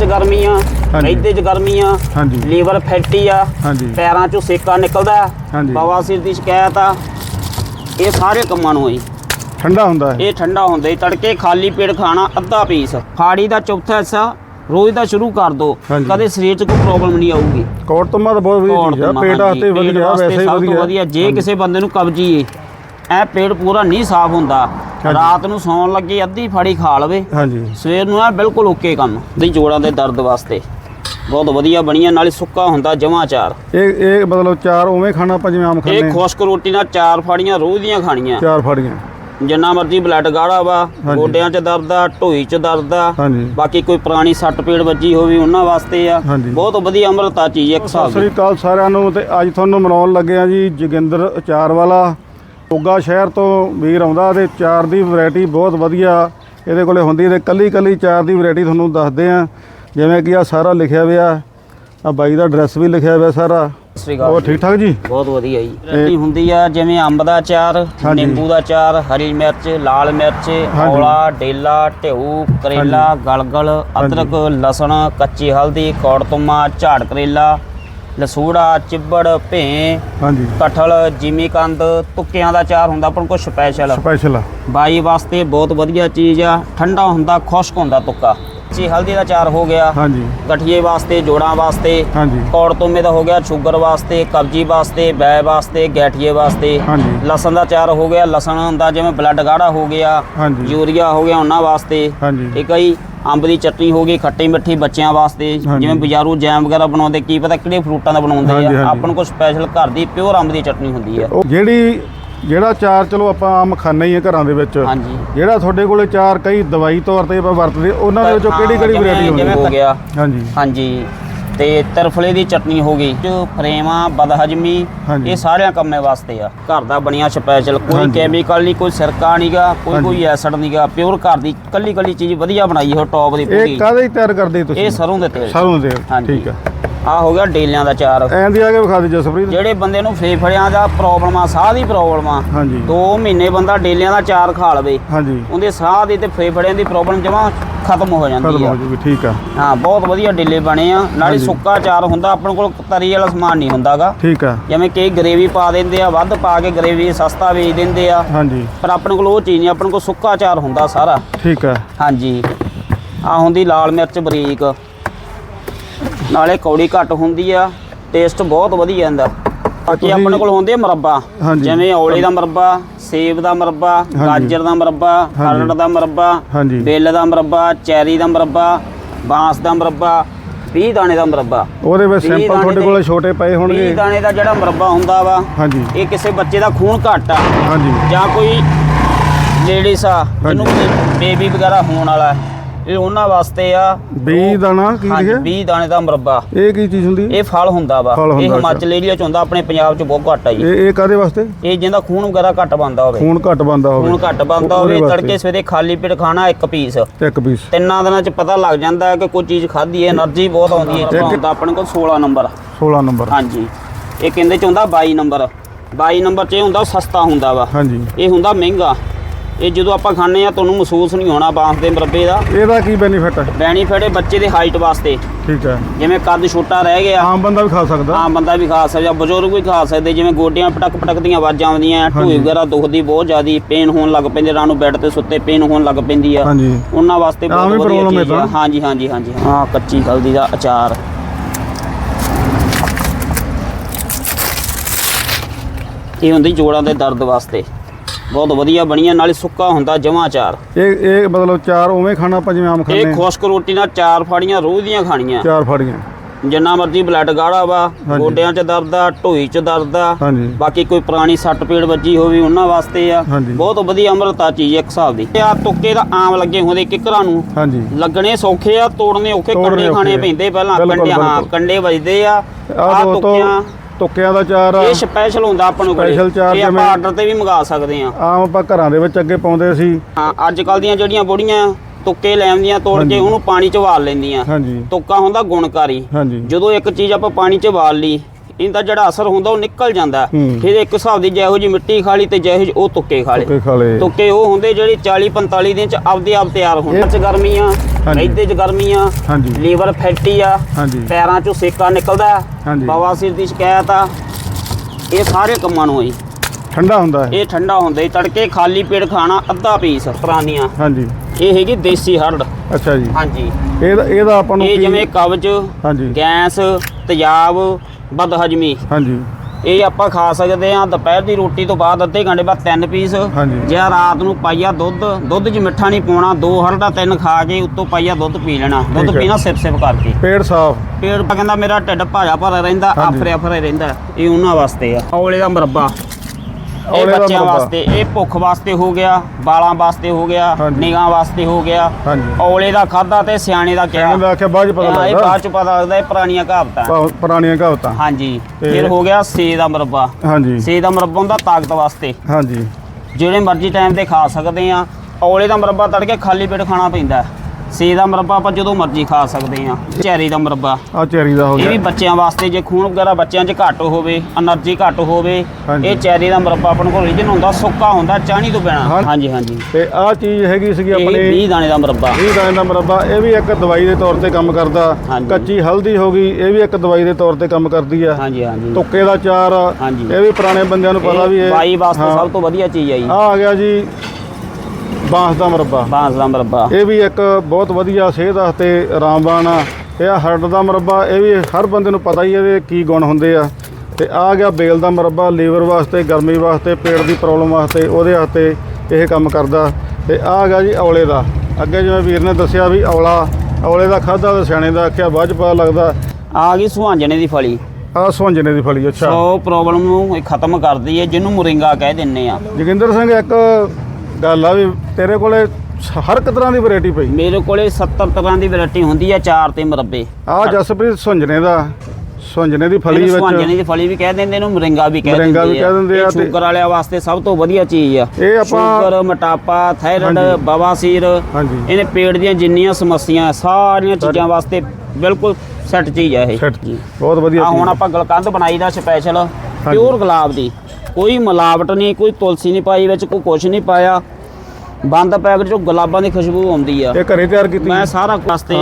ਚ ਗਰਮੀ ਆ ਹਾਂਜੀ। ਮੈਦੇ ਚ ਗਰਮੀ ਆ ਹਾਂਜੀ। ਲੀਵਰ ਫੈਟੀ ਆ ਹਾਂਜੀ। ਪੈਰਾਂ ਚੋਂ ਸੇਕਾ ਨਿਕਲਦਾ ਹਾਂਜੀ। ਬਵਾਸੀਰ ਦੀ ਸ਼ਿਕਾਇਤ ਆ। ਇਹ ਸਾਰੇ ਕੰਮਾਂ ਨੂੰ ਆ ਜੀ ਠੰਡਾ ਹੁੰਦਾ ਹੈ। ਇਹ ਠੰਡਾ ਹੁੰਦਾ ਜੀ ਤੜਕੇ ਖਾਲੀ ਪੇਟ ਖਾਣਾ ਅੱਧਾ ਪੀਸ। ਫਾੜੀ ਦਾ ਚੌਥਾ ਹਿੱਸਾ ਰੋਜ਼ ਦਾ ਸ਼ੁਰੂ ਕਰ ਦੋ। ਹਾਂਜੀ। ਕਦੇ ਸਰੀਰ 'ਚ ਕੋਈ ਪ੍ਰੋਬਲਮ ਨਹੀਂ ਆਊਗੀ। ਕੋਟ ਤੋਂ ਬਹੁਤ ਵਧੀਆ ਚੀਜ਼ ਆ। ਪੇਟ ਵਾਸਤੇ ਵਧੀਆ ਵੈਸੇ ਹੀ ਵਧੀਆ। ਵਧੀਆ। ਜੇ ਕਿਸੇ ਬੰਦੇ ਨੂੰ ਕਬਜੀ ਏ ਇਹ ਪੇਟ ਪੂਰਾ ਨਹੀਂ ਸਾਫ਼ ਹੁੰਦਾ। ਰਾਤ ਨੂੰ ਸੌਣ ਲੱਗੇ ਅੱਧੀ ਫਾੜੀ ਖਾ ਲਵੇ। ਹਾਂਜੀ। ਸਵੇਰ ਨੂੰ ਇਹ ਬਿਲਕੁਲ ਓਕੇ ਕੰਮ ਦੀ ਜੋੜਾਂ ਦੇ ਦਰਦ ਵਾਸਤੇ। ਬਹੁਤ ਵਧੀਆ ਬਣੀਆਂ ਨਾਲੇ ਸੁੱਕਾ ਹੁੰਦਾ ਜਮਾਂ ਚਾਰ। ਇਹ ਇਹ ਮਤਲਬ ਚਾਰ ਉਵੇਂ ਖਾਣਾ ਆਪਾਂ ਜਿਵੇਂ ਆਮ ਖਾਂਦੇ ਇਹ। ਖੁਸ਼ਕ ਰੋਟੀ ਨਾਲ ਚਾਰ ਫਾੜੀਆਂ ਰੋਜ਼ ਦੀਆਂ ਖਾਣੀਆਂ। ਚਾਰ ਫੜੀਆਂ। ਜਿੰਨਾ ਮਰਜ਼ੀ ਬਲੱਡ ਗਾੜਾ ਵਾ। ਗੋਡਿਆਂ 'ਚ ਦਰਦ ਆ ਢੋਈ 'ਚ ਦਰਦ ਆ। ਬਾਕੀ ਕੋਈ ਪੁਰਾਣੀ ਸੱਟ ਪੇੜ ਵੱਜੀ ਹੋਵੇ ਉਹਨਾਂ ਵਾਸਤੇ ਆ। ਬਹੁਤ ਵਧੀਆ ਅੰਮ੍ਰਿਤਾ ਚੀਜ਼ ਇੱਕ ਸਤਿ ਸ੍ਰੀ ਅਕਾਲ ਸਾਰਿਆਂ ਨੂੰ ਤੇ ਅੱਜ ਤੁਹਾਨੂੰ ਮਿਲਾਉਣ ਲੱਗੇ ਆ ਜੀ ਜੋਗਿੰਦਰ ਅਚਾਰ ਵਾਲਾ ਮੋਗਾ ਸ਼ਹਿਰ ਤੋਂ ਵੀਰ ਆਉਂਦਾ ਤੇ ਚਾਰ ਦੀ ਵੈਰਾਈਟੀ ਬਹੁਤ ਵਧੀਆ। ਇਹਦੇ ਕੋਲੇ ਹੁੰਦੀ ਤੇ ਕੱਲੀ ਕੱਲੀ ਚਾਰ ਦੀ ਵੈਰਾਈਟੀ ਤੁਹਾਨੂੰ ਦੱਸਦੇ ਆ। ਜਿਵੇਂ ਕਿ ਆ ਸਾਰਾ ਲਿਖਿਆ ਹੋਇਆ। ਆ ਬਾਈ ਦਾ ਐਡਰੈਸ ਵੀ ਲਿਖਿਆ ਹੋਇਆ ਸਾਰਾ। ਉਹ ਠੀਕ ਠਾਕ ਜੀ। ਬਹੁਤ ਵਧੀਆ ਜੀ। ਰੈਡੀ ਹੁੰਦੀ ਆ ਜਿਵੇਂ ਅੰਬ ਦਾ ਹਾਂਜੀ। ਨਿੰਬੂ ਦਾ ਅਚਾਰ ਹਰੀ ਮਿਰਚ ਲਾਲ ਮਿਰਚ। ਔਲਾ ਡੇਲਾ ਢਿਊ ਕਰੇਲਾ ਗਲਗਲ ਅਦਰਕ ਲਸਣ ਕੱਚੀ ਹਲਦੀ ਕੌੜਤੁਮਾ ਝਾੜ ਕਰੇਲਾ ਲਸੂੜਾ ਚਿੱਬੜ ਭੇ ਹਾਂਜੀ। ਕਠਲ ਜਿਮੀ ਕੰਦ ਤੁੱਕਿਆਂ ਦਾ ਅਚਾਰ ਹੁੰਦਾ ਆਪਾਂ ਕੋਲ ਸਪੈਸ਼ਲ ਸਪੈਸ਼ਲ ਆ। ਬਾਈ ਵਾਸਤੇ ਬਹੁਤ ਵਧੀਆ ਚੀਜ਼ ਆ ਠੰਡਾ ਹੁੰਦਾ ਖੁਸ਼ਕ ਹੁੰਦਾ ਤੁੱਕਾ। ਜੀ ਹਲਦੀ ਦਾ ਅਚਾਰ ਹੋ ਗਿਆ। ਹਾਂਜੀ। ਗਠੀਏ ਵਾਸਤੇ ਜੋੜਾਂ ਵਾਸਤੇ ਹਾਂਜੀ। ਕੌੜ ਤੋਮੇ ਦਾ ਹੋ ਗਿਆ ਸ਼ੂਗਰ ਵਾਸਤੇ ਕਬਜੀ ਵਾਸਤੇ ਬੈ ਵਾਸਤੇ ਗੈਠੀਏ ਵਾਸਤੇ। ਹਾਂਜੀ। ਲਸਣ ਦਾ ਚਾਰ ਹੋ ਗਿਆ ਲਸਣ ਹੁੰਦਾ ਜਿਵੇਂ ਬਲੱਡ ਗਾੜਾ ਹੋ ਗਿਆ ਹਾਂਜੀ। ਯੂਰੀਆ ਹੋ ਗਿਆ ਉਹਨਾਂ ਵਾਸਤੇ। ਹਾਂਜੀ। ਠੀਕ ਹੈ ਜੀ? ਅੰਬ ਦੀ ਚਟਨੀ ਹੋ ਗਈ ਖੱਟੀ ਮਿੱਠੀ ਬੱਚਿਆਂ ਵਾਸਤੇ। ਜਿਵੇਂ ਬਾਜ਼ਾਰੂ ਜੈਮ ਵਗੈਰਾ ਬਣਾਉਂਦੇ ਕੀ ਪਤਾ ਕਿਹੜੇ ਫਰੂਟਾਂ ਦਾ ਬਣਾਉਂਦੇ ਆ। ਆਪਾਂ ਨੂੰ ਕੋਈ ਸਪੈਸ਼ਲ ਘਰ ਦੀ ਪਿਓਰ ਅੰਬ ਦੀ ਚਟਨੀ ਹੁੰਦੀ ਆ। ਉਹ ਜਿਹੜੀ ਜਿਹੜਾ ਚਾਰ ਚਲੋ ਆਪਾਂ ਆਮ ਖਾਂਦੇ ਹੀ ਆ ਘਰਾਂ ਦੇ ਵਿੱਚ। ਹਾਂਜੀ। ਜਿਹੜਾ ਤੁਹਾਡੇ ਕੋਲੇ ਚਾਰ ਕਈ ਦਵਾਈ ਤੌਰ ਤੇ ਆਪਾਂ ਵਰਤਦੇ ਉਹਨਾਂ ਦੇ ਵਿੱਚੋਂ ਹਾਂ, ਕਿਹੜੀ ਕਿਹੜੀ ਵੈਰਾਈਟੀ ਹੁੰਦੀ ਜਿਵੇਂ ਹੈ ਹੋ ਗਿਆ ਹਾਂਜੀ ਹਾਂਜੀ। ਤੇ ਤਰਫਲੇ ਦੀ ਚਟਨੀ ਹੋ ਗਈ ਜੋ ਫਰੇਮਾ ਬਦਹਜਮੀ ਹਾਂਜੀ। ਇਹ ਸਾਰਿਆਂ ਕੰਮਾਂ ਵਾਸਤੇ ਆ ਘਰ ਦਾ ਬਣਿਆ ਸਪੈਸ਼ਲ ਕੋਈ। ਕੈਮੀਕਲ ਨਹੀਂ ਕੋਈ ਸਿਰਕਾ ਨਹੀਂਗਾ ਕੋਈ। ਕੋਈ ਐਸਿਡ ਨਹੀਂਗਾ ਪਿਓਰ ਘਰ ਦੀ ਕੱਲੀ ਕੱਲੀ ਚੀਜ਼ ਵਧੀਆ ਬਣਾਈ ਹੋ ਟੌਪ ਦੀ ਇਹ ਪੂਰੀ ਕਾਹਦੇ ਤਿਆਰ ਕਰਦੇ ਤੁਸੀਂ ਇਹ ਸਰੋਂ ਦੇ ਤੇਲ ਸਰੋਂ ਦੇ। ਠੀਕ ਆ ਆ ਹੋ ਗਿਆ ਡੇਲਿਆਂ ਦਾ ਚਾਰ। ਐਂ ਦੀ ਆ ਕੇ ਵਿਖਾ ਦੇ ਜਸਪ੍ਰੀਤ। ਜਿਹੜੇ ਬੰਦੇ ਨੂੰ ਫੇਫੜਿਆਂ ਦਾ ਪ੍ਰੋਬਲਮ ਆ ਸਾਹ ਦੀ ਪ੍ਰੋਬਲਮ ਆ ਹਾਂਜੀ। 2 ਮਹੀਨੇ ਬੰਦਾ ਡੇਲਿਆਂ ਦਾ ਚਾਰ ਖਾ ਲਵੇ। ਹਾਂਜੀ। ਉਹਦੇ ਸਾਹ ਦੀ ਤੇ ਫੇਫੜਿਆਂ ਦੀ ਪ੍ਰੋਬਲਮ ਜਮਾ ਖਤਮ ਹੋ ਜਾਂਦੀ ਖਤਮ ਆ ਹੋ ਜੂਗੀ ਠੀਕ ਆ। ਹਾਂ ਬਹੁਤ ਵਧੀਆ ਡੇਲੇ ਬਣੇ ਆ। ਨਾਲੇ। ਸੁੱਕਾ ਚਾਰ ਹੁੰਦਾ ਆਪਣੇ ਕੋਲ ਤਰੀ ਵਾਲਾ ਸਮਾਨ ਨਹੀਂ ਹੁੰਦਾਗਾ। ਠੀਕ ਆ। ਜਿਵੇਂ ਕਿ ਗਰੇਵੀ ਪਾ ਦਿੰਦੇ ਆ ਵੱਧ ਪਾ ਕੇ ਗਰੇਵੀ ਸਸਤਾ ਵੇਚ ਦਿੰਦੇ ਆ। ਹਾਂਜੀ। ਪਰ ਆਪਣੇ ਕੋਲ ਉਹ ਚੀਜ਼ ਨਹੀਂ ਆਪਣੇ ਕੋਲ ਸੁੱਕਾ ਚਾਰ ਹੁੰਦਾ ਸਾਰਾ। ਠੀਕ ਆ। ਹਾਂਜੀ। ਆ ਹੁੰਦੀ ਲਾਲ ਮਿਰਚ ਬਰੀਕ। ਨਾਲੇ ਕੌੜੀ ਘੱਟ ਹੁੰਦੀ ਆ ਟੇਸਟ ਬਹੁਤ ਵਧੀਆ ਆਂਦਾ ਬਾਕੀ ਆਪਣੇ ਕੋਲ ਹੁੰਦੇ ਆ ਮੁਰੱਬਾ। ਜਿਵੇਂ ਔਲੇ ਦਾ ਮੁਰੱਬਾ ਸੇਬ ਦਾ ਮੁਰੱਬਾ। ਗਾਜਰ ਦਾ ਮੁਰੱਬਾ ਹਾਂਜੀ। ਖਰੜ ਦਾ ਮੁਰੱਬਾ ਬੇਲ ਦਾ ਮੁਰੱਬਾ ਚੈਰੀ ਦਾ ਮੁਰੱਬਾ ਬਾਂਸ ਦਾ ਮੁਰੱਬਾ 20 ਦਾਣੇ ਦਾ ਮੁਰੱਬਾ। ਉਹਦੇ ਵਿੱਚ ਸੈਂਪਲ ਤੁਹਾਡੇ ਕੋਲੇ ਛੋਟੇ ਪਏ 20 ਹੋਣਗੇ ਦਾਣੇ ਦਾ ਜਿਹੜਾ ਮੁਰੱਬਾ ਹੁੰਦਾ ਵਾ ਹਾਂਜੀ। ਇਹ ਕਿਸੇ ਬੱਚੇ ਦਾ ਖੂਨ ਘੱਟ ਆ। ਹਾਂਜੀ। ਜਾਂ ਕੋਈ ਲੇਡੀਜ਼ ਆ ਜਿਹਨੂੰ ਬੇਬੀ ਵਗੈਰਾ ਹੋਣ ਵਾਲਾ ਇਹ ਉਹਨਾਂ ਵਾਸਤੇ ਆ। ਬੀ ਦਾਣਾ ਕੀ ਲਿਖਿਆ 20 ਦਾਣੇ ਦਾ ਮਰਬਾ। ਇਹ ਕੀ ਚੀਜ਼ ਹੁੰਦੀ ਇਹ ਫਲ ਹੁੰਦਾ ਵਾ। ਇਹ ਹਿਮਾਚਲ ਏਰੀਆ ਚ ਹੁੰਦਾ ਆਪਣੇ ਪੰਜਾਬ ਚ ਬਹੁਤ ਘੱਟ ਆ ਜੀ। ਇਹ ਕਾਦੇ ਵਾਸਤੇ? ਇਹ ਜਿਹਦਾ ਖੂਨ ਵਗੈਰਾ ਘੱਟ ਬੰਦਾ ਹੋਵੇ। ਖੂਨ ਘੱਟ ਬੰਦਾ ਖੂਨ ਘੱਟ ਬੰਦਾ ਹੋਵੇ ਤੜਕੇ ਸਵੇਰੇ ਖਾਲੀ ਪੇਟ ਖਾਣਾ ਇੱਕ ਪੀਸ ਇੱਕ ਪੀਸ ਤਿੰਨਾਂ ਦਿਨਾਂ ਚ ਪਤਾ ਲੱਗ ਜਾਂਦਾ ਕਿ ਕੋਈ ਚੀਜ਼ ਖਾਧੀ ਹੈ એનર્ਜੀ ਬਹੁਤ ਆਉਂਦੀ ਹੈ। ਇੱਕ- ਚੌਂਦਾ ਆਪਣੇ ਕੋਲ 16 ਨੰਬਰ। 16 ਨੰਬਰ। ਹਾਂਜੀ। ਇਹ ਕਹਿੰਦੇ ਚ ਹੁੰਦਾ 22 ਨੰਬਰ। 22 ਨੰਬਰ ਚ ਇਹ ਹੁੰਦਾ ਸਸਤਾ ਹੁੰਦਾ ਵਾ। ਹਾਂਜੀ। ਇਹ ਹੁੰਦਾ ਮਹਿੰਗਾ। ਇਹ ਜਦੋਂ ਆਪਾਂ ਖਾਂਦੇ ਆ ਤੁਹਾਨੂੰ ਮਹਿਸੂਸ ਨਹੀਂ ਹੋਣਾ ਬਾਂਸ ਦੇ ਮੁਰੱਬੇ ਦਾ। ਇਹਦਾ ਕੀ ਬੈਨੀਫਿਟ ਹੈ? ਬੈਨੀਫਿਟ ਹੈ ਬੱਚੇ ਦੇ ਹਾਈਟ ਵਾਸਤੇ। ਠੀਕ ਹੈ। ਜਿਵੇਂ ਕੱਦ ਛੋਟਾ ਰਹਿ ਗਿਆ। ਆਮ ਬੰਦਾ ਵੀ ਖਾ ਸਕਦਾ। ਆਮ ਬੰਦਾ ਵੀ ਖਾ ਸਕਦਾ ਬਜ਼ੁਰਗ ਵੀ ਖਾ ਸਕਦੇ। ਜਿਵੇਂ ਗੋਡਿਆਂ ਪਟਕ ਪਟਕ ਦੀਆਂ ਆਵਾਜ਼ਾਂ ਆਉਂਦੀਆਂ ਢੂਈ। ਵਗੈਰਾ ਦੁਖਦੀ ਬਹੁਤ ਜ਼ਿਆਦੀ ਪੇਨ ਹੋਣ ਲੱਗ ਪੈਂਦੇ ਰਾਤ ਨੂੰ ਬੈੱਡ ਤੇ ਸੁੱਤੇ ਪੇਨ ਹੋਣ ਲੱਗ ਪੈਂਦੀ ਆ। ਹਾਂਜੀ। ਉਹਨਾਂ ਵਾਸਤੇ ਬਹੁਤ ਵਧੀਆ ਚੀਜ਼ ਆ। ਹਾਂਜੀ ਹਾਂਜੀ ਹਾਂਜੀ। ਹਾਂ ਕੱਚੀ ਹਲਦੀ ਦਾ ਅਚਾਰ। ਇਹ ਹੁੰਦੀ ਜੋੜਾਂ ਦੇ ਦਰਦ ਵਾਸਤੇ। ਬਹੁਤ ਵਧੀਆ ਬਣੀਆਂ ਨਾਲੇ ਸੁੱਕਾ ਹੁੰਦਾ ਜਮਾਂ ਅਚਾਰ। ਇਹ ਇਹ ਮਤਲਬ ਚਾਰ ਉਵੇਂ ਖਾਣਾ ਆਪਾਂ ਜਿਵੇਂ ਆਮ ਖਾਂਦੇ ਇਹ ਹਾਂ। ਖੁਸ਼ਕ ਰੋਟੀ ਨਾਲ ਚਾਰ ਫਾੜੀਆਂ ਰੋਜ਼ ਦੀਆਂ ਖਾਣੀਆਂ। ਚਾਰ ਫੜੀਆਂ। ਜਿੰਨਾ ਮਰਜ਼ੀ ਬਲੱਡ ਗਾੜਾ ਵਾ ਹਾਂਜੀ। ਗੋਡਿਆਂ 'ਚ ਦਰਦ ਆ ਢੋਈ 'ਚ ਦਰਦ ਆ ਹਾਂਜੀ। ਬਾਕੀ ਕੋਈ ਪੁਰਾਣੀ ਸੱਟ ਪੇੜ ਵੱਜੀ ਹੋਵੇ ਉਹਨਾਂ ਵਾਸਤੇ ਆ। ਹਾਂਜੀ। ਬਹੁਤ ਵਧੀਆ ਅੰਮ੍ਰਿਤਾ ਚੀਜ਼ ਇੱਕ ਹਿਸਾਬ ਦੀ। ਆ ਤੁੱਕੇ ਦਾ ਆਮ ਲੱਗੇ ਹੁੰਦੇ ਕਿਕਰਾਂ ਨੂੰ। ਹਾਂਜੀ। ਲੱਗਣੇ ਸੌਖੇ ਆ ਤੋੜਨੇ ਔਖੇ ਤੋੜਨੇ ਕੰਡੇ ਖਾਣੇ ਆ। ਪੈਂਦੇ ਪਹਿਲਾਂ ਬਿਲਕੁਲ, ਕੰਡੇ ਹਾਂ ਬਿਲਕੁਲ। ਕੰਡੇ ਵੱਜਦੇ ਆ ਆ ਆ ਤੁੱਕਿਆਂ ਤੁੱਕਿਆਂ ਦਾ ਚਾਰ ਆ। ਇਹ ਸਪੈਸ਼ਲ ਹੁੰਦਾ ਆਪਾਂ ਨੂੰ ਕੋਲੇ। Special ਚਾਰ ਇਹ ਆਪਾਂ ਜਿਵੇਂ- ਆਰਡਰ ਤੇ ਵੀ ਮੰਗਾ ਸਕਦੇ ਆ ਆਮ ਆਪਾਂ ਘਰਾਂ ਦੇ ਵਿੱਚ ਅੱਗੇ ਪਾਉਂਦੇ ਸੀ ਹਾਂ ਅੱਜ ਕੱਲ ਦੀਆਂ ਜਿਹੜੀਆਂ ਬੁੜੀਆਂ ਤੁੱਕੇ ਲੈ ਆਉਂਦੀਆਂ ਤੋੜ ਹਾਂਜੀ। ਕੇ ਉਹਨੂੰ ਪਾਣੀ 'ਚ ਵਾਲ ਲੈਂਦੀਆਂ ਹਾਂਜੀ ਤੁੱਕਾ ਹੁੰਦਾ ਗੁਣਕਾਰੀ ਹਾਂਜੀ ਜਦੋਂ ਇੱਕ ਚੀਜ਼ ਆਪਾਂ ਪਾਣੀ 'ਚ ਵਾਲ ਲਈ ਇਹਦਾ ਜਿਹੜਾ ਅਸਰ ਹੁੰਦਾ ਉਹ ਨਿਕਲ ਜਾਂਦਾ। ਹੂੰ। ਫਿਰ ਇੱਕ ਹਿਸਾਬ ਦੀ ਜਿਹੋ ਜੀ ਮਿੱਟੀ ਖਾ ਲਈ ਤੇ ਜਿਹੋ ਜੀ ਉਹ ਤੁੱਕੇ ਖਾਲੇ ਤੁੱਕੇ ਉਹ ਹੁੰਦੇ ਜਿਹੜੇ 40 45 ਦਿਨ ਚ ਆਪਦੇ ਆਪ ਤਿਆਰ ਹੁੰਦੇ ਚ ਗਰਮੀ ਆ। ਮੈਦੇ ਚ ਗਰਮੀ ਆ ਲੀਵਰ ਫੈਟੀ ਆ ਪੈਰਾਂ ਚੋਂ ਸੇਕਾ ਨਿਕਲਦਾ। ਬਵਾਸੀਰ ਦੀ ਸ਼ਿਕਾਇਤ ਆ। ਇਹ ਸਾਰੇ ਕੰਮਾਂ ਨੂੰ ਆਈ ਠੰਡਾ ਹੁੰਦਾ ਹੈ ਇਹ ਠੰਡਾ ਹੁੰਦਾ ਈ ਤੜਕੇ ਖਾਲੀ ਪੇਟ ਖਾਣਾ ਅੱਧਾ ਪੀਸ ਪੁਰਾਣੀਆਂ ਹਾਂਜੀ। ਇਹ ਹੈਗੀ ਦੇਸੀ ਹਰੜ। ਅੱਛਾ ਜੀ। ਹਾਂਜੀ। ਇਹਦਾ ਇਹਦਾ ਆਪਾਂ ਨੂੰ ਇਹ ਜਿਵੇਂ ਕਬਜ਼ ਹਾਂਜੀ। ਗੈਸ ਤੇਜ਼ਾਬ ਬਦਹਜਮੀ ਹਾਂਜੀ। ਇਹ ਆਪਾਂ ਖਾ ਸਕਦੇ ਆ ਦੁਪਹਿਰ ਦੀ ਰੋਟੀ ਤੋਂ ਬਾਅਦ ਅੱਧੇ ਘੰਟੇ ਬਾਅਦ ਤਿੰਨ ਪੀਸ। ਹਾਂਜੀ। ਜਾਂ ਰਾਤ ਨੂੰ ਪਾਈਆ ਦੁੱਧ। ਦੁੱਧ 'ਚ ਮਿੱਠਾ ਨਹੀਂ ਪਾਉਣਾ ਦੋ ਹਰੜਾ ਤਿੰਨ ਖਾ ਕੇ ਉੱਤੋਂ ਪਾਈਆ ਦੁੱਧ ਪੀ ਲੈਣਾ। ਦੁੱਧ ਠੀਕ ਹੈ। ਪੀਣਾ ਸਿਪ ਸਿਪ ਕਰਕੇ। ਪੇਟ ਸਾਫ਼। ਪੇਟ ਕਹਿੰਦਾ ਮੇਰਾ ਢਿੱਡ ਭਾਜਾ ਭਰਾ ਰਹਿੰਦਾ ਹਾਂਜੀ। ਆਫਰੇ ਆਫਰੇ ਰਹਿੰਦਾ। ਇਹ ਉਹਨਾਂ ਵਾਸਤੇ ਆ। ਔਲੇ ਦਾ ਮੁਰੱਬਾ। ਇਹ ਔਲੇ ਦਾ ਬੱਚਿਆਂ ਮੁਰੱਬਾ। ਵਾਸਤੇ ਇਹ ਭੁੱਖ ਵਾਸਤੇ ਹੋ ਗਿਆ ਬਾਲਾਂ ਵਾਸਤੇ ਹੋ ਗਿਆ ਹਾਂਜੀ। ਨਿਗਾਹ ਵਾਸਤੇ ਹੋ ਗਿਆ। ਹਾਂਜੀ। ਔਲੇ ਦਾ ਖਾਦਾ ਤੇ ਸਿਆਣੇ ਦਾ ਕਿਹਾ। ਕਹਿੰਦਾ ਆਖਿਆ ਬਾਅਦ ਚ ਪਤਾ ਹਾਂ, ਇਹ ਲੱਗਦਾ। ਬਾਅਦ ਚ ਪਤਾ ਲੱਗਦਾ ਇਹ ਪੁਰਾਣੀਆਂ ਕਹਾਵਤਾਂ। ਭਾ- ਪੁਰਾਣੀਆਂ ਕਹਾਵਤਾਂ। ਹਾਂਜੀ। ਤੇ- ਫਿਰ ਹੋ ਗਿਆ ਸੇ ਦਾ ਮੁਰੱਬਾ। ਹਾਂਜੀ। ਸੇ ਦਾ ਮੁਰੱਬਾ ਹੁੰਦਾ ਤਾਕਤ ਵਾਸਤੇ। ਹਾਂਜੀ। ਜਿਹੜੇ ਮਰਜ਼ੀ ਟਾਈਮ ਤੇ ਖਾ ਸਕਦੇ ਆ ਔਲੇ ਦਾ ਮੁਰੱਬਾ ਤੜਕੇ ਖਾਲੀ ਪੇਟ ਖਾਣਾ ਪੈਂਦਾ। ਸੇ ਦਾ ਮਰਬਾ ਆਪਾਂ ਜਦੋਂ ਮਰਜ਼ੀ ਖਾ ਸਕਦੇ ਆ ਚੈਰੀ ਦਾ ਮਰਬਾ। ਆ ਚੈਰੀ ਦਾ ਹੋ ਇਹ ਵੀ ਬੱਚਿਆਂ ਵਾਸਤੇ ਜੇ ਖੂਨ ਵਗੈਰਾ ਬੱਚਿਆਂ 'ਚ ਘੱਟ ਹੋਵੇ એનર્ਜੀ ਘੱਟ ਹੋਵੇ ਇਹ ਚੈਰੀ ਦਾ ਮਰਬਾ ਆਪਣੇ ਕੋਲ ਰੀਜਨ ਹੁੰਦਾ ਸੁੱਕਾ ਹੁੰਦਾ ਚਾਹਣੀ ਤੋਂ ਬਿਨਾ। ਹਾਂਜੀ ਹਾਂਜੀ। ਤੇ ਆ ਚੀਜ਼ ਹੈਗੀ ਸੀਗੀ ਇਹ 20 ਦਾਣੇ ਦਾ ਮਰਬਾ। ਇਹ ਦਾਣੇ ਦਾ ਮਰਬਾ ਇਹ ਵੀ ਇੱਕ ਦਵਾਈ ਦੇ ਤੌਰ ਤੇ ਕੰਮ ਕਰਦਾ। ਕੱਚੀ ਹਲਦੀ ਹੋ ਗਈ ਇਹ ਵੀ ਇੱਕ ਦਵਾਈ ਦੇ ਤੌਰ ਤੇ ਕੰਮ ਕਰਦੀ ਆ। ਹਾਂਜੀ ਹਾਂਜੀ। ਤੁੱਕੇ ਦਾ ਚਾਰ ਹਾਂਜੀ। ਇਹ ਵੀ ਪੁਰਾਣੇ ਬੰਦਿਆਂ ਨੂੰ ਪਤਾ ਵੀ ਇਹ ਬਾਈ ਵਾਸਤੇ ਸਭ ਤੋਂ ਵਧੀਆ ਚੀਜ਼ ਆ ਜੀ। ਆ ਆ ਗਿਆ ਜੀ ਬਾਂਸ ਦਾ ਮੁਰੱਬਾ। ਬਾਂਸ ਦਾ ਮੁਰੱਬਾ। ਇਹ ਵੀ ਇੱਕ ਬਹੁਤ ਵਧੀਆ ਸਿਹਤ ਵਾਸਤੇ ਰਾਮਬਾਣ ਆ। ਇਹ ਹਰਡ ਦਾ ਮੁਰੱਬਾ। ਇਹ ਵੀ ਹਰ ਬੰਦੇ ਨੂੰ ਪਤਾ ਹੀ ਇਹਦੇ ਕੀ ਗੁਣ ਹੁੰਦੇ ਆ। ਤੇ ਆ ਗਿਆ ਬੇਲ ਦਾ ਮੁਰੱਬਾ। ਲੀਵਰ ਵਾਸਤੇ ਗਰਮੀ ਵਾਸਤੇ ਪੇਟ ਦੀ ਪ੍ਰੋਬਲਮ ਵਾਸਤੇ ਉਹਦੇ ਵਾਸਤੇ ਇਹ ਕੰਮ ਕਰਦਾ। ਤੇ ਆ ਗਿਆ ਜੀ ਔਲੇ ਦਾ। ਅੱਗੇ ਜਿਵੇਂ ਵੀਰ ਨੇ ਦੱਸਿਆ ਵੀ ਔਲਾ ਔਲੇ ਦਾ ਖਾਦਾ ਤੇ ਸਿਆਣੇ ਦਾ ਆਖਿਆ ਬਾਅਦ ਪਤਾ ਲੱਗਦਾ। ਆ ਗਈ ਸੁਹਾਂਜਣੇ ਦੀ ਫਲੀ। ਆ ਸੁਹੰਜਣੇ ਦੀ ਫਲੀ ਅੱਛਾ। ਸੋ ਪ੍ਰੋਬਲਮ ਨੂੰ ਇਹ ਖਤਮ ਕਰਦੀ ਹੈ ਜਿਹਨੂੰ ਮੁਰਿੰਗਾ ਕਹਿ ਦਿੰਨੇ ਆ। ਜੋਗਿੰਦਰ ਸਿੰਘ ਇੱਕ ਗੱਲ ਆ ਵੀ ਤੇਰੇ ਕੋਲੇ ਹਰ ਇੱਕ ਤਰ੍ਹਾਂ ਦੀ ਵੈਰਾਈਟੀ ਪਈ। ਮੇਰੇ ਕੋਲੇ 70 ਤਰ੍ਹਾਂ ਦੀ ਵੈਰਾਈਟੀ ਹੁੰਦੀ ਹੈ ਚਾਰ ਤੇ ਮੁਰੱਬੇ। ਆ ਜਸਪ੍ਰੀਤ ਸੁਹੰਜਣੇ ਦਾ ਸੁਹੰਜਣੇ ਦੀ ਫਲੀ ਇਹਨੂੰ ਵਿੱਚ। ਸੁਹਾਂਜਣੇ ਦੀ ਫਲੀ ਵੀ ਕਹਿ ਦਿੰਦੇ ਇਹਨੂੰ ਮੁਰਿੰਗਾ ਵੀ ਕਹਿ ਮੁਰਿੰਗਾ ਦਿੰਦੇ ਵੀ ਕਹਿ ਦਿੰਦੇ ਆ ਤੇ- ਸ਼ੂਗਰ ਵਾਲਿਆਂ ਵਾਸਤੇ ਸਭ ਤੋਂ ਵਧੀਆ ਚੀਜ਼ ਆ। ਇਹ ਆਪਾਂ- ਸ਼ੂਗਰ ਮੋਟਾਪਾ ਥਾਇਰਾਇਡ ਹਾਂਜੀ। ਬਵਾਸੀਰ ਹਾਂਜੀ। ਇਹਨੇ ਪੇਟ ਦੀਆਂ ਜਿੰਨੀਆਂ ਸਮੱਸਿਆਵਾਂ ਸਾਰੀਆਂ ਚੀਜ਼ਾਂ ਵਾਸਤੇ ਬਿਲਕੁਲ ਸੈੱਟ ਚੀਜ਼ ਆ ਇਹ। ਸੈੱਟ ਜੀ ਬਹੁਤ ਵਧੀਆ ਆ ਹੁਣ ਚੀਜ਼। ਆਪਾਂ ਗਲਕੰਦ ਬਣਾਈ ਦਾ ਸਪੈਸ਼ਲ ਪਿਓਰ ਗੁਲਾਬ ਦੀ। ਕੋਈ ਮਿਲਾਵਟ ਨਹੀਂ ਕੋਈ ਤੁਲਸੀ ਨਹੀਂ ਪਾਈ ਵਿੱਚ ਕੋਈ ਕੁਛ ਨਹੀਂ ਪਾਇਆ। ਬੰਦ ਪੈਕਟ ਚੋਂ ਗੁਲਾਬਾਂ ਦੀ ਖੁਸ਼ਬੂ ਆਉਂਦੀ ਆ। ਇਹ ਘਰੇ ਤਿਆਰ ਕੀਤੀ ਮੈਂ ਸਾਰਾ ਵਾਸਤੇ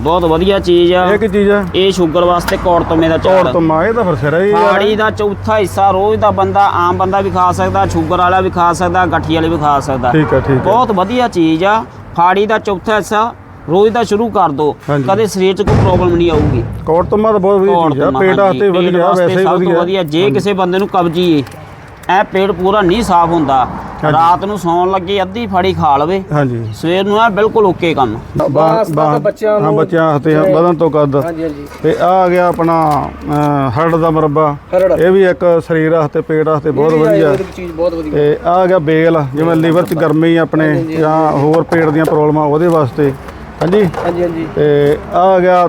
ਬਹੁਤ ਵਧੀਆ ਚੀਜ਼ ਆ। ਇਹ ਕੀ ਚੀਜ਼ ਆ? ਇਹ ਸ਼ੂਗਰ ਵਾਸਤੇ ਕੌੜਤਮੇ ਦਾ ਤੋੜ ਚਾਰ ਤੋਂ ਮਾਂ ਇਹ ਤਾਂ ਫਿਰ ਸਿਰਾ ਹੀ ਆ। ਫਾੜੀ ਦਾ ਚੌਥਾ ਹਿੱਸਾ ਰੋਜ਼ ਦਾ ਬੰਦਾ ਆਮ ਬੰਦਾ ਵੀ ਖਾ ਸਕਦਾ ਸ਼ੂਗਰ ਵਾਲਾ ਵੀ ਖਾ ਸਕਦਾ ਗਠੀ ਵਾਲੇ ਵੀ ਖਾ ਸਕਦਾ। ਠੀਕ ਹੈ ਠੀਕ ਬਹੁਤ ਵਧੀਆ ਚੀਜ਼ ਆ। ਫਾੜੀ ਦਾ ਚੌਥਾ ਹਿੱਸਾ ਰੋਜ਼ ਦਾ ਸ਼ੁਰੂ ਕਰ ਦੋ। ਹਾਂਜੀ। ਕਦੇ ਸਰੀਰ 'ਚ ਕੋਈ ਪ੍ਰੋਬਲਮ ਨਹੀਂ ਆਊਗੀ। ਕੋੜ ਤੋਂ ਬਹੁਤ ਵਧੀਆ ਚੀਜ਼ ਆ ਕੌੜਤਮਾ, ਪੇਟ ਵਾਸਤੇ ਵਧੀਆ ਵੈਸੇ ਹੀ ਵਧੀਆ। ਵਧੀਆ। ਜੇ ਕਿਸੇ ਬੰਦੇ ਨੂੰ ਕਬਜੀ ਏ ਐ ਪੇਟ ਪੂਰਾ ਨਹੀਂ ਸਾਫ਼ ਹੁੰਦਾ। ਹਾਂਜੀ। ਰਾਤ ਨੂੰ ਸੌਣ ਲੱਗੇ ਅੱਧੀ ਫਾੜੀ ਖਾ ਲਵੇ। ਹਾਂਜੀ। ਸਵੇਰ ਨੂੰ ਐ ਬਿਲਕੁਲ ਓਕੇ ਕੰਮ। ਬਾਂਸ ਦਾ ਬੱਚਿਆਂ ਨੂੰ ਹਾਂ ਬੱਚਿਆਂ ਹੱਥੇ ਵਧਨ ਤੋਂ ਕੱਦ ਹਾਂਜੀ ਹਾਂਜੀ। ਤੇ ਆ ਆ ਗਿਆ ਆਪਣਾ ਹਰੜ ਦਾ ਮੁਰੱਬਾ। ਹਰੜ। ਇਹ ਵੀ ਇੱਕ ਸਰੀਰ ਵਾਸਤੇ ਪੇਟ ਵਾਸਤੇ ਬਹੁਤ ਵਧੀਆ। ਆਯੁਰਵੈਦਿਕ ਚੀਜ਼ ਬਹੁਤ ਵਧੀਆ। ਤੇ ਆ ਆ ਗਿਆ ਬੇਲ। ਜਿਵੇਂ ਲੀਵਰ 'ਚ ਗਰਮੀ ਆਪਣੇ ਜਾਂ ਹੋਰ ਪੇਟ ਦੀਆਂ ਪ੍ਰੋਬਲਮਾਂ ਉਹਦੇ ਵਾਸਤੇ। ਹਾਂਜੀ। ਹਾਂਜੀ ਹਾਂਜੀ। ਤੇ ਆ ਆ ਗਿਆ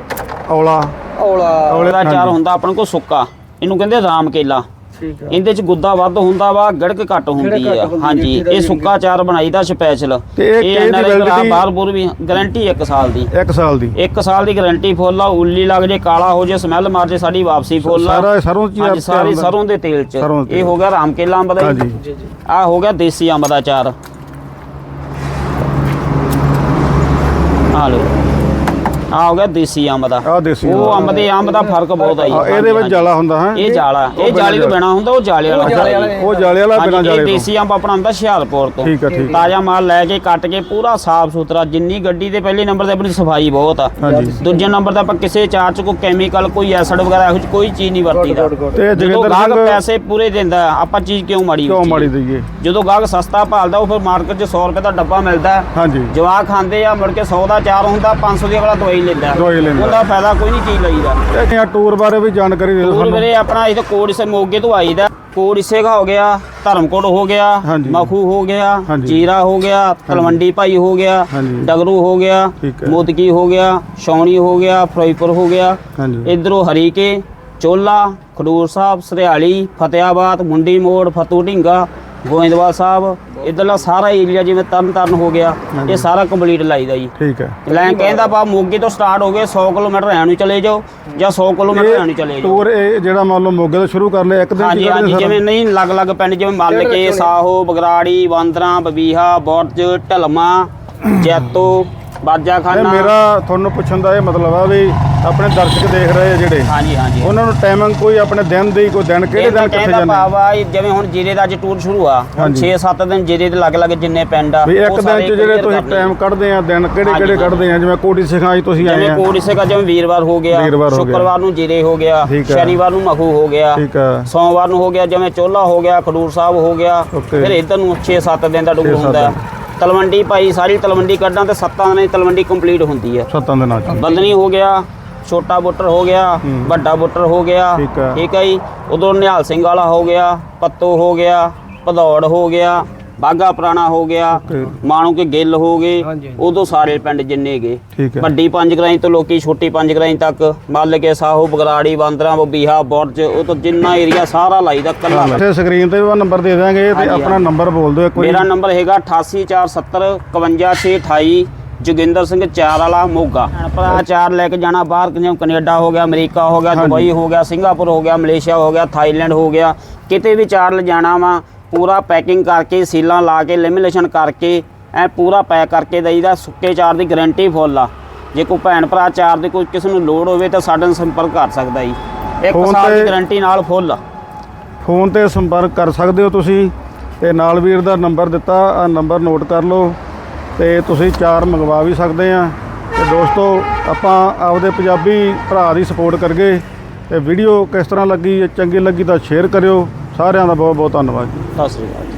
ਔਲਾ। ਔਲਾ। ਔਲੇ ਦਾ ਚਾਰ। ਹੁੰਦਾ ਆਪਣੇ ਕੋਲ ਸੁੱਕਾ। ਇਹਨੂੰ ਕਹਿੰਦੇ ਰਾਮ ਕੇਲਾ। ਠੀਕ ਆ। ਇਹਦੇ ਚ ਗੁੱਦਾ ਵੱਧ ਹੁੰਦਾ ਵਾ ਗੜਕ ਘੱਟ ਹੁੰਦੀ ਆ। ਹਾਂਜੀ ਇਹ ਸੁੱਕਾ ਚਾਰ ਬਣਾਈਦਾ ਸਪੈਸ਼ਲ। ਤੇ ਇਹ ਕਿਹਦੀ validity? ਬਾਹਰ ਬੁਰ ਵੀ ਗਾਰੰਟੀ 1 ਸਾਲ ਦੀ। 1 ਸਾਲ ਦੀ। 1 ਸਾਲ ਦੀ ਗਾਰੰਟੀ ਫੁੱਲ ਆ ਉੱਲੀ ਲੱਗ ਜੇ ਕਾਲਾ ਹੋ ਜੇ ਸਮੈਲ ਮਾਰ ਜੇ ਸਾਡੀ ਵਾਪਸੀ ਫੁੱਲ ਆ। ਸਾਰਾ ਸਰੋਂ ਚ ਹਾਂਜੀ ਸਾਰੀ। ਸਰੋਂ ਦੇ ਤੇਲ ਚ। ਇਹ ਹੋ ਗਿਆ ਰਾਮ ਕੇਲਾ ਅੰਬ ਦਾ ਜੀ ਆ ਹੋ ਗਿਆ ਦੇਸੀ ਅੰਬ ਦਾ ਚਾਰ ਆ ਲੋ ਆ ਹੋ ਗਿਆ ਦੇਸੀ ਅੰਬ ਦਾ। ਆ ਦੇਸੀ ਉਹ ਅੰਬ ਦੇ ਅੰਬ ਦਾ ਫ਼ਰਕ ਬਹੁਤ ਆ ਜੀ। ਇਹਦੇ ਵਿੱਚ ਜਾਲਾ ਹੁੰਦਾ ਹੈ? ਇਹ ਜਾਲਾ ਇਹ ਜਾਲੀ ਤੋਂ ਬਿਨਾ ਹੁੰਦਾ ਉਹ ਜਾਲੇ ਵਾਲਾ ਜਾਲੇ ਹੁੰਦਾ। ਵਾਲਾ ਜੀ। ਉਹ ਜਾਲੇ ਵਾਲਾ ਬਿਨਾਂ ਹਾਂਜੀ, ਇਹ ਜਾਲੇ ਤੋਂ। ਦੇਸੀ ਅੰਬ ਆਪਣਾ ਹੁੰਦਾ ਹੁਸ਼ਿਆਰਪੁਰ ਤੋਂ। ਠੀਕ ਆ ਠੀਕ ਤਾਜ਼ਾ ਮਾਲ ਲੈ ਕੇ ਕੱਟ ਕੇ ਪੂਰਾ ਸਾਫ਼ ਸੁਥਰਾ ਜਿੰਨੀ ਗੱਡੀ ਦੇ ਪਹਿਲੇ ਨੰਬਰ ਤੇ ਆਪਣੀ ਸਫ਼ਾਈ ਬਹੁਤ ਆ। ਹਾਂਜੀ। ਦੂਜੇ ਨੰਬਰ ਤੇ ਆਪਾਂ ਕਿਸੇ ਚਾਰ ਚ ਕੋਈ ਕੈਮੀਕਲ ਕੋਈ ਐਸਿਡ ਵਗੈਰਾ ਇਹੋ ਜਿਹੀ ਕੋਈ ਚੀਜ਼ ਨਹੀਂ ਗੁੱਡ ਤੇ ਜਦੋਂ ਜੋਗਿੰਦਰ ਗਾਹਕ ਸਿੰਘ ਪੈਸੇ ਪੂਰੇ ਦਿੰਦਾ ਆਪਾਂ ਚੀਜ਼ ਕਿਉਂ ਮਾੜੀ ਕਿਉਂ ਵੇਚੀਏ? ਮਾੜੀ ਦਈਏ? ਜਦੋਂ ਗਾਹਕ ਸਸਤਾ ਭਾਲਦਾ ਉਹ ਫਿਰ ਮਾਰਕੀਟ 'ਚ 100 ਰੁਪਏ ਦਾ ਡੱਬਾ ਮਿਲਦਾ। ਹੈ। ਹਾਂਜੀ। ਜਵਾਕ ਖਾਂਦੇ ਆ ਮੁੜ ਕੇ 100 ਦਾ ਚਾਰ ਹੁੰਦਾ 500 ਦੀ ਅਗਲਾ ਦਵਾਈ ਲੈਂਦਾ ਦਵਾਈ ਲੈਂਦਾ। ਉਹਦਾ ਫਾਇਦਾ ਕੋਈ ਨਹੀਂ ਚੀਜ਼ ਲਈਦਾ ਇਹ ਆ ਟੂਰ ਬਾਰੇ ਵੀ ਜਾਣਕਾਰੀ ਦੇ ਦਿਓ ਹੋਰ ਸਾਨੂੰ ਵੀਰੇ ਆਪਣਾ ਇਹ ਕੋੜ ਇਸੇ ਮੋਗੇ ਤੋਂ ਆਈਦਾ ਕੋੜ ਇਸੇ ਦਾ ਹੋ ਗਿਆ ਧਰਮਕੋਟ ਹੋ ਗਿਆ ਹਾਂਜੀ। ਮਖੂ ਹੋ ਗਿਆ ਹਾਂਜੀ। ਜੀਰਾ ਹੋ ਗਿਆ ਤਲਵੰਡੀ ਭਾਈ ਹੋ ਗਿਆ ਹਾਂਜੀ। ਡਗਰੂ ਹੋ ਗਿਆ ਠੀਕ ਹੈ। ਮੋਦਕੀ ਹੋ ਗਿਆ ਸ਼ੌਣੀ ਹੋ ਗਿਆ ਫਿਰੋਜ਼ਪੁਰ ਹੋ ਗਿਆ ਹਾਂਜੀ ਇਧਰੋਂ ਹਰੀਕੇ ਚੋਲਾ ਖਡੂਰ ਸਾਹਿਬ ਸਰਿਆਲੀ ਫਤਿਆਬਾਦ ਮੁੰਡੀ ਮੋੜ ਫਤੂ ਢਿੰਗਾ ਗੋਇੰਦਵਾਲ ਸਾਹਿਬ ਇਧਰਲਾ ਸਾਰਾ ਏਰੀਆ ਜਿਵੇਂ ਤਰਨ ਤਾਰਨ ਹੋ ਗਿਆ ਇਹ ਸਾਰਾ ਕੰਪਲੀਟ ਲਾਈਦਾ ਜੀ। ਠੀਕ ਹੈ। ਲੈ ਕਹਿੰਦਾ ਪਾ ਮੋਗੇ ਤੋਂ ਸਟਾਰਟ ਹੋ ਗਏ 100 ਕਿਲੋਮੀਟਰ ਐਂ ਨੂੰ ਚਲੇ ਜਾਓ ਜਾਂ 100 ਕਿਲੋਮੀਟਰ ਐਂ ਨੂੰ ਚਲੇ ਜਾਓ। ਟੂਰ ਇਹ ਜਿਹੜਾ ਮੰਨ ਲਓ ਮੋਗੇ ਤੋਂ ਸ਼ੁਰੂ ਕਰ ਲਿਆ ਇੱਕ ਦਿਨ ਹਾਂਜੀ? ਜਿਵੇਂ ਨਹੀਂ ਅਲੱਗ-ਅਲੱਗ ਪਿੰਡ ਜਿਵੇਂ ਮੱਲ ਕੇ ਸਾਹੋ ਬਗਰਾੜੀ ਵਾਂਦਰਾ ਬਬੀਹਾ ਬੁਰਜ ਢਲਮਾ ਜੈਤੋ ਬਾਜਾ ਖਾਨਾ ਮੇਰਾ ਤੁਹਾਨੂੰ ਪੁੱਛਣ ਦਾ ਇਹ ਮਤਲਬ ਆ ਵੀ ਆਪਣੇ ਦਰਸ਼ਕ ਦੇਖ ਰਹੇ ਆ ਜਿਹੜੇ ਹਾਂਜੀ ਹਾਂਜੀ ਉਹਨਾਂ ਨੂੰ ਟਾਈਮਿੰਗ ਕੋਈ ਆਪਣੇ ਦਿਨ ਦੀ ਕੋਈ ਦਿਨ ਕਿਹੜੇ ਦਿਨ ਕਿੱਥੇ ਜਾਂਦੇ ਭਾਵਾ ਜਿਵੇਂ ਹੁਣ ਜੀਰੇ ਦਾ ਅੱਜ ਟੂਰ ਸ਼ੁਰੂ ਆ ਹੁਣ ਹਾਂਜੀ। 6-7 ਦਿਨ ਜੀਰੇ ਦੇ ਲੱਗ-ਲੱਗ ਜਿੰਨੇ ਪਿੰਡ ਆ ਵੀ ਇੱਕ ਦਿਨ ਚ ਜਿਹੜੇ ਤੁਸੀਂ। ਟਾਈਮ ਕੱਢਦੇ ਆ ਦਿਨ ਕਿਹੜੇ ਕਿਹੜੇ ਕੱਢਦੇ ਆ ਜਿਵੇਂ ਕੋਟੀ ਸਿਖਾਈ ਤੁਸੀਂ ਆਏ ਜਿਵੇਂ ਆ ਕੋਟ ਇਸੇ ਕਾ ਜਿਵੇਂ ਵੀਰਵਾਰ ਹੋ ਗਿਆ। ਸ਼ੁੱਕਰਵਾਰ ਨੂੰ ਜੀਰੇ ਹੋ ਗਿਆ। ਸ਼ਨੀਵਾਰ ਨੂੰ ਮਖੂ ਹੋ ਗਿਆ ਆ ਸੋਮਵਾਰ ਨੂੰ ਹੋ ਗਿਆ ਜਿਵੇਂ ਚੋਲਾ ਹੋ ਗਿਆ ਖਡੂਰ ਸਾਹਿਬ ਹੋ ਗਿਆ। ਫਿਰ ਇਧਰ ਨੂੰ 6-7 ਦਿਨ ਦਾ ਟੂਰ ਸੱਤ ਹੁੰਦਾ। ਤਲਵੰਡੀ ਭਾਈ ਸਾਰੀ ਤਲਵੰਡੀ ਕੱਢਾਂ ਤੇ 7 ਦਿਨਾਂ ਦੀ ਤਲਵੰਡੀ ਕੰਪਲੀਟ ਹੁੰਦੀ ਹੈ ਸੱਤਾਂ ਦਿਨਾਂ ਚ ਬੰਦਨੀ ਹੋ ਗਿਆ ਛੋਟਾ ਬੁੱਟਰ ਹੋ ਗਿਆ ਵੱਡਾ ਬੁੱਟਰ ਹੋ ਗਿਆ ਠੀਕ ਹੈ। ਜੀ। ਉਧਰੋਂ ਨਿਹਾਲ ਸਿੰਘ ਵਾਲਾ ਹੋ ਗਿਆ ਪੱਤੋ ਹੋ ਗਿਆ ਭਦੌੜ ਹੋ ਗਿਆ ਬਾਗਾ ਪੁਰਾਣਾ ਹੋ ਗਿਆ। ਮਾਣੂ ਕੇ ਗਿੱਲ ਹੋ ਗਏ ਉਦੋਂ ਸਾਰੇ ਪਿੰਡ ਜਿੰਨੇ ਗਏ। ਵੱਡੀ ਪੰਜ ਗਰਾਈ ਤੋਂ ਲੋਕੀ ਛੋਟੀ ਪੰਜ ਗਰਾਈ ਤੱਕ ਮੱਲ ਕੇ ਸਾਹੋ ਬਗਰਾੜੀ ਬਾਂਦਰਾ ਬਬੀਹਾ ਬੁਰਜ ਉਹ ਤੋਂ ਜਿੰਨਾ ਏਰੀਆ ਸਾਰਾ ਲਾਈਦਾ ਕੱਲਾ ਇੱਥੇ ਸਕਰੀਨ ਤੇ ਵੀ ਉਹ ਨੰਬਰ ਦੇ ਦਾਂਗੇ ਤੇ ਆਪਣਾ ਨੰਬਰ ਬੋਲ ਦਿਓ ਇੱਕ ਵਾਰੀ। ਮੇਰਾ ਨੰਬਰ ਹੈਗਾ 88470 51628 ਜੋਗਿੰਦਰ ਸਿੰਘ ਚਾਰ ਵਾਲਾ ਮੋਗਾ। ਭਰਾ ਚਾਰ ਲੈ ਕੇ ਜਾਣਾ ਬਾਹਰ ਜਿਵੇਂ ਕੈਨੇਡਾ ਹੋ ਗਿਆ ਅਮਰੀਕਾ ਹੋ ਗਿਆ ਦੁਬਈ ਹੋ ਗਿਆ ਸਿੰਗਾਪੁਰ ਹੋ ਗਿਆ ਮਲੇਸ਼ੀਆ ਹੋ ਗਿਆ ਥਾਈਲੈਂਡ ਹੋ ਗਿਆ। ਕਿਤੇ ਵੀ ਚਾਰ ਲਿਜਾਣਾ ਵਾ ਪੂਰਾ ਪੈਕਿੰਗ ਕਰਕੇ ਸੀਲਾਂ ਲਾ ਕੇ ਲੈਮੀਨੇਸ਼ਨ ਕਰਕੇ ਐ ਪੂਰਾ ਪੈਕ ਕਰਕੇ ਦਈਦਾ ਸੁੱਕੇ ਚਾਰ ਦੀ ਗਾਰੰਟੀ ਫੁੱਲ ਆ। ਜੇ ਕੋਈ ਭੈਣ ਭਰਾ ਚਾਰ ਦੀ ਕੋਈ ਕਿਸੇ ਨੂੰ ਲੋੜ ਹੋਵੇ ਤਾਂ ਸਾਡੇ ਨਾਲ ਸੰਪਰਕ ਕਰ ਸਕਦਾ ਜੀ। ਇੱਕ ਫੋਨ ਸਾਲ ਦੀ ਤੇ- ਗਾਰੰਟੀ ਨਾਲ ਫੁੱਲ ਆ। ਫੋਨ ਤੇ ਸੰਪਰਕ ਕਰ ਸਕਦੇ ਹੋ ਤੁਸੀਂ ਤੇ ਨਾਲ ਵੀਰ ਦਾ ਨੰਬਰ ਦਿੱਤਾ ਆ ਨੰਬਰ ਨੋਟ ਕਰ ਲਓ। ਤੇ ਤੁਸੀਂ ਚਾਰ ਮੰਗਵਾ ਵੀ ਸਕਦੇ ਆ। ਤੇ ਦੋਸਤੋ, ਆਪਾਂ ਆਪਦੇ ਪੰਜਾਬੀ ਭਰਾ ਦੀ ਸਪੋਰਟ ਕਰਗੇ ਤੇ ਵੀਡੀਓ ਕਿਸ ਤਰ੍ਹਾਂ ਲੱਗੀ ਚੰਗੀ ਲੱਗੀ ਤਾਂ ਸ਼ੇਅਰ ਕਰਿਓ। ਸਾਰਿਆਂ ਦਾ ਬਹੁਤ ਬਹੁਤ ਧੰਨਵਾਦ ਜੀ। ਸਤਿ ਸ੍ਰੀ ਅਕਾਲ।